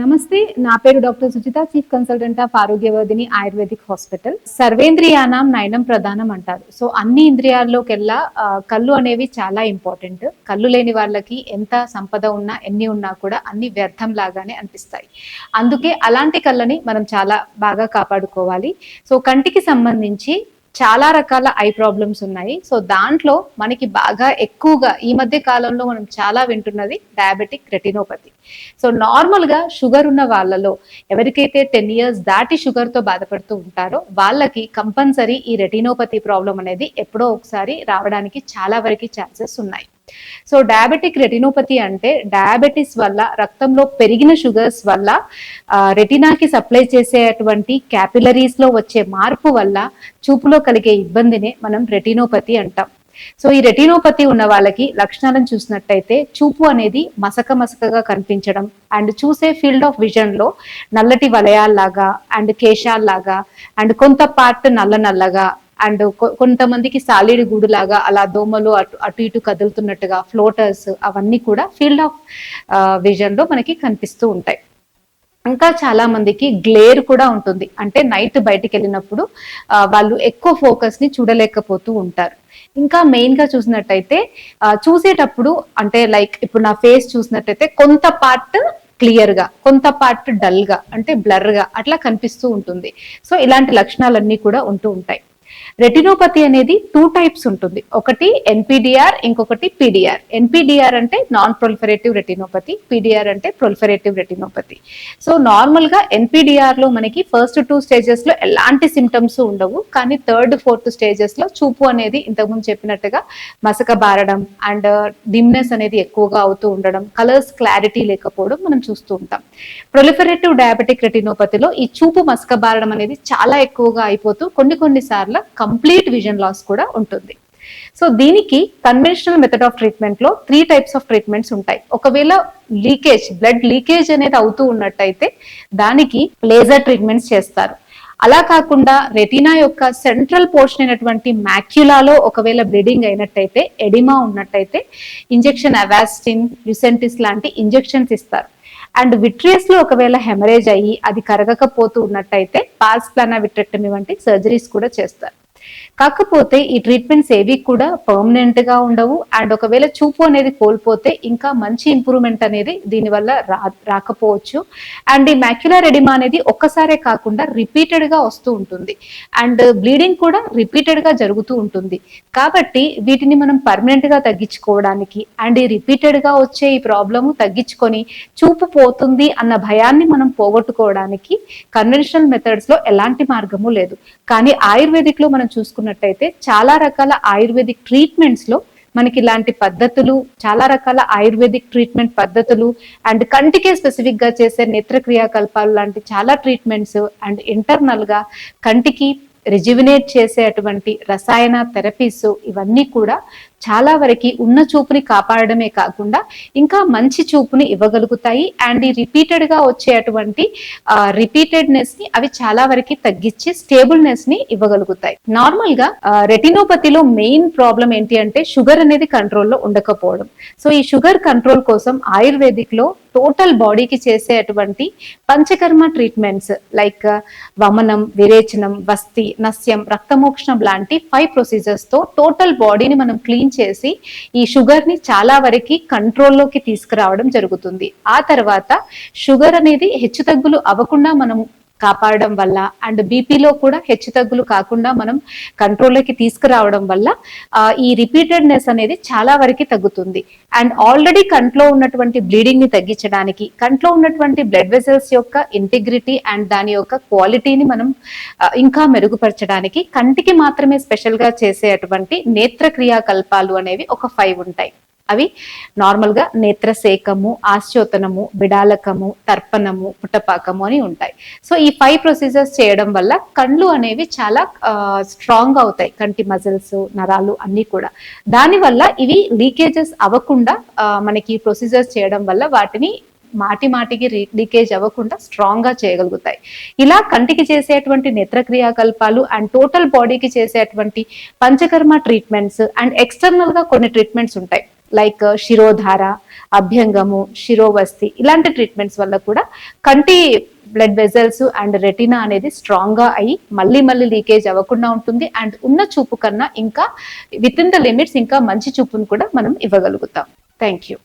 నమస్తే నా పేరు doctor Suchitha chief consultant of Arogyavardhini ayurvedic hospital. సర్వేంద్రియానం నయనం ప్రధానం అంటారు. సో అన్ని ఇంద్రియాల్లోకెల్లా కళ్ళు అనేవి చాలా ఇంపార్టెంట్. కళ్ళు లేని వాళ్ళకి ఎంత సంపద ఉన్నా ఎన్ని ఉన్నా కూడా అన్ని వ్యర్థం లాగానే అనిపిస్తాయి. అందుకే అలాంటి కళ్ళని మనం చాలా బాగా కాపాడుకోవాలి. సో కంటికి సంబంధించి చాలా రకాల ఐ ప్రాబ్లమ్స్ ఉన్నాయి. సో దాంట్లో మనకి బాగా ఎక్కువగా ఈ మధ్య కాలంలో మనం చాలా వింటున్నది డయాబెటిక్ రెటినోపతి సో నార్మల్గా షుగర్ ఉన్న వాళ్ళలో ఎవరికైతే టెన్ ఇయర్స్ దాటి షుగర్తో బాధపడుతూ ఉంటారో వాళ్ళకి కంపల్సరీ ఈ రెటినోపతి ప్రాబ్లం అనేది ఎప్పుడో ఒకసారి రావడానికి చాలా వరకు ఛాన్సెస్ ఉన్నాయి. సో డయాబెటిక్ రెటినోపతి అంటే డయాబెటిస్ వల్ల రక్తంలో పెరిగిన షుగర్స్ వల్ల ఆ, రెటినాకి సప్లై చేసేటువంటి క్యాపిలరీస్లో వచ్చే మార్పు వల్ల చూపులో కలిగే ఇబ్బందినే మనం రెటినోపతి అంటాం. సో ఈ రెటినోపతి ఉన్న వాళ్ళకి లక్షణాలను చూసినట్టయితే చూపు అనేది మసక మసకగా కనిపించడం అండ్ చూసే ఫీల్డ్ ఆఫ్ విజన్లో నల్లటి వలయాల్లాగా అండ్ కేశాల్లాగా అండ్ కొంత పార్ట్ నల్ల నల్లగా అండ్ కొంతమందికి సాలిడ్ గూడు లాగా అలా దోమలు అటు అటు ఇటు కదులుతున్నట్టుగా ఫ్లోటర్స్ అవన్నీ కూడా ఫీల్డ్ ఆఫ్ విజన్లో మనకి కనిపిస్తూ ఉంటాయి. ఇంకా చాలా మందికి గ్లేర్ కూడా ఉంటుంది. అంటే నైట్ బయటికి వెళ్ళినప్పుడు వాళ్ళు ఎక్కువ ఫోకస్ని చూడలేకపోతూ ఉంటారు. ఇంకా మెయిన్గా చూసినట్టయితే చూసేటప్పుడు అంటే లైక్ ఇప్పుడు నా ఫేస్ చూసినట్టయితే కొంత పార్ట్ క్లియర్గా కొంత పార్ట్ డల్గా అంటే బ్లర్గా అట్లా కనిపిస్తూ ఉంటుంది. సో ఇలాంటి లక్షణాలన్నీ కూడా ఉంటూ ఉంటాయి. రెటినోపతి అనేది టూ టైప్స్ ఉంటుంది. ఒకటి ఎన్పిడిఆర్ ఇంకొకటి పిడిఆర్. ఎన్పిడిఆర్ అంటే నాన్ ప్రొలిఫరేటివ్ రెటినోపతి పిడిఆర్ అంటే ప్రొలిఫరేటివ్ రెటినోపతి సో నార్మల్గా ఎన్పిడిఆర్లో మనకి ఫస్ట్ టూ స్టేజెస్లో ఎలాంటి సిమ్టమ్స్ ఉండవు. కానీ థర్డ్ ఫోర్త్ స్టేజెస్లో చూపు అనేది ఇంతకుముందు చెప్పినట్టుగా మసక బారడం అండ్ డిమ్నెస్ uh, అనేది ఎక్కువగా అవుతూ ఉండడం కలర్స్ క్లారిటీ లేకపోవడం మనం చూస్తూ ఉంటాం. ప్రొలిఫరేటివ్ డయాబెటిక్ రెటినోపతిలో ఈ చూపు మసక బారడం అనేది చాలా ఎక్కువగా అయిపోతూ కొన్ని కొన్ని సార్లు కంప్లీట్ విజన్ లాస్ కూడా ఉంటుంది. సో దీనికి కన్వెన్షనల్ మెథడ్ ఆఫ్ ట్రీట్మెంట్లో త్రీ టైప్స్ ఆఫ్ ట్రీట్మెంట్స్ ఉంటాయి. ఒకవేళ లీకేజ్ బ్లడ్ లీకేజ్ అనేది అవుతూ ఉన్నట్టయితే దానికి లేజర్ ట్రీట్మెంట్స్ చేస్తారు. అలా కాకుండా రెటీనా యొక్క సెంట్రల్ పోర్షన్ అయినటువంటి మ్యాక్యులాలో ఒకవేళ బ్లీడింగ్ అయినట్టయితే ఎడిమా ఉన్నట్టయితే ఇంజెక్షన్ అవాస్టిన్ యుసెంటిస్ లాంటి ఇంజెక్షన్స్ ఇస్తారు. అండ్ విట్రియస్లో ఒకవేళ హెమరేజ్ అయ్యి అది కరగకపోతూ ఉన్నట్టయితే పాల్స్ ప్లానా విట్రెక్టమీ వంటి సర్జరీస్ కూడా చేస్తారు. కాకపోతే ఈ ట్రీట్మెంట్స్ ఏవి కూడా పర్మనెంట్గా ఉండవు. అండ్ ఒకవేళ చూపు అనేది కోల్పోతే ఇంకా మంచి ఇంప్రూవ్మెంట్ అనేది దీనివల్ల రా రాకపోవచ్చు. అండ్ ఈ మ్యాక్యులర్ ఎడిమా అనేది ఒక్కసారే కాకుండా రిపీటెడ్గా వస్తూ ఉంటుంది. అండ్ బ్లీడింగ్ కూడా రిపీటెడ్గా జరుగుతూ ఉంటుంది. కాబట్టి వీటిని మనం పర్మనెంట్గా తగ్గించుకోవడానికి అండ్ ఈ రిపీటెడ్గా వచ్చే ఈ ప్రాబ్లము తగ్గించుకొని చూపు పోతుంది అన్న భయాన్ని మనం పోగొట్టుకోవడానికి కన్వెన్షనల్ మెథడ్స్లో ఎలాంటి మార్గము లేదు. కానీ ఆయుర్వేదిక్లో మనం చూసుకున్నట్టయితే చాలా రకాల ఆయుర్వేదిక్ ట్రీట్మెంట్స్లో మనకి ఇలాంటి పద్ధతులు చాలా రకాల ఆయుర్వేదిక్ ట్రీట్మెంట్ పద్ధతులు అండ్ కంటికే స్పెసిఫిక్గా చేసే నేత్ర క్రియాకల్పాలు లాంటి చాలా ట్రీట్మెంట్స్ అండ్ ఇంటర్నల్గా కంటికి రిజివినేట్ చేసే అటువంటి రసాయన థెరపీస్ ఇవన్నీ కూడా చాలా వరకు ఉన్న చూపుని కాపాడడమే కాకుండా ఇంకా మంచి చూపుని ఇవ్వగలుగుతాయి. అండ్ ఈ రిపీటెడ్గా వచ్చే అటువంటి రిపీటెడ్నెస్ని అవి చాలా వరకు తగ్గించి స్టేబుల్నెస్ని ఇవ్వగలుగుతాయి. నార్మల్గా రెటినోపతిలో మెయిన్ ప్రాబ్లం ఏంటి అంటే షుగర్ అనేది కంట్రోల్లో ఉండకపోవడం. సో ఈ షుగర్ కంట్రోల్ కోసం ఆయుర్వేదిక్లో టోటల్ బాడీకి చేసే అటువంటి పంచకర్మ ట్రీట్మెంట్స్ లైక్ వమనం విరేచనం వస్తి నస్యం రక్తమోక్షణం లాంటి ఫైవ్ ప్రొసీజర్స్తో టోటల్ బాడీని మనం క్లీన్ చేసి ఈ షుగర్ని చాలా వరకు కంట్రోల్లోకి తీసుకురావడం జరుగుతుంది. ఆ తర్వాత షుగర్ అనేది హెచ్చు తగ్గులు అవ్వకుండా మనం కాపాడడం వల్ల అండ్ బీపీలో కూడా హెచ్చుతగ్గులు కాకుండా మనం కంట్రోల్లోకి తీసుకురావడం వల్ల ఈ రిపీటెడ్నెస్ అనేది చాలా వరకు తగ్గుతుంది. అండ్ ఆల్రెడీ కంట్లో ఉన్నటువంటి బ్లీడింగ్ని తగ్గించడానికి కంట్లో ఉన్నటువంటి బ్లడ్ వెసల్స్ యొక్క ఇంటిగ్రిటీ అండ్ దాని యొక్క క్వాలిటీని మనం ఇంకా మెరుగుపరచడానికి కంటికి మాత్రమే స్పెషల్గా చేసే అటువంటి నేత్ర క్రియాకల్పాలు అనేవి ఒక ఫైవ్ ఉంటాయి. అవి నార్మల్గా నేత్రసేకము ఆశ్చోతనము బిడాలకము తర్పణము పుటపాకము అని ఉంటాయి. సో ఈ ఫైవ్ ప్రొసీజర్స్ చేయడం వల్ల కళ్ళు అనేవి చాలా స్ట్రాంగ్ అవుతాయి. కంటి మజిల్స్ నరాలు అన్ని కూడా. దానివల్ల ఇవి లీకేజెస్ అవ్వకుండా మనకి ప్రొసీజర్స్ చేయడం వల్ల వాటిని మాటి మాటికి లీకేజ్ అవ్వకుండా స్ట్రాంగ్గా చేయగలుగుతాయి. ఇలా కంటికి చేసేటువంటి నేత్ర క్రియాకల్పాలు అండ్ టోటల్ బాడీకి చేసేటువంటి పంచకర్మ ట్రీట్మెంట్స్ అండ్ ఎక్స్టర్నల్గా కొన్ని ట్రీట్మెంట్స్ ఉంటాయి. లైక్ శిరోధార అభ్యంగము శిరోవస్తి ఇలాంటి ట్రీట్మెంట్స్ వల్ల కూడా కంటి బ్లడ్ వెజల్స్ అండ్ రెటినా అనేది స్ట్రాంగ్గా అయ్యి మళ్ళీ మళ్ళీ లీకేజ్ అవ్వకుండా ఉంటుంది అండ్ ఉన్న చూపు కన్నా ఇంకా విత్ ఇన్ ద లిమిట్స్ ఇంకా మంచి చూపును కూడా మనం ఇవ్వగలుగుతాం. Thank you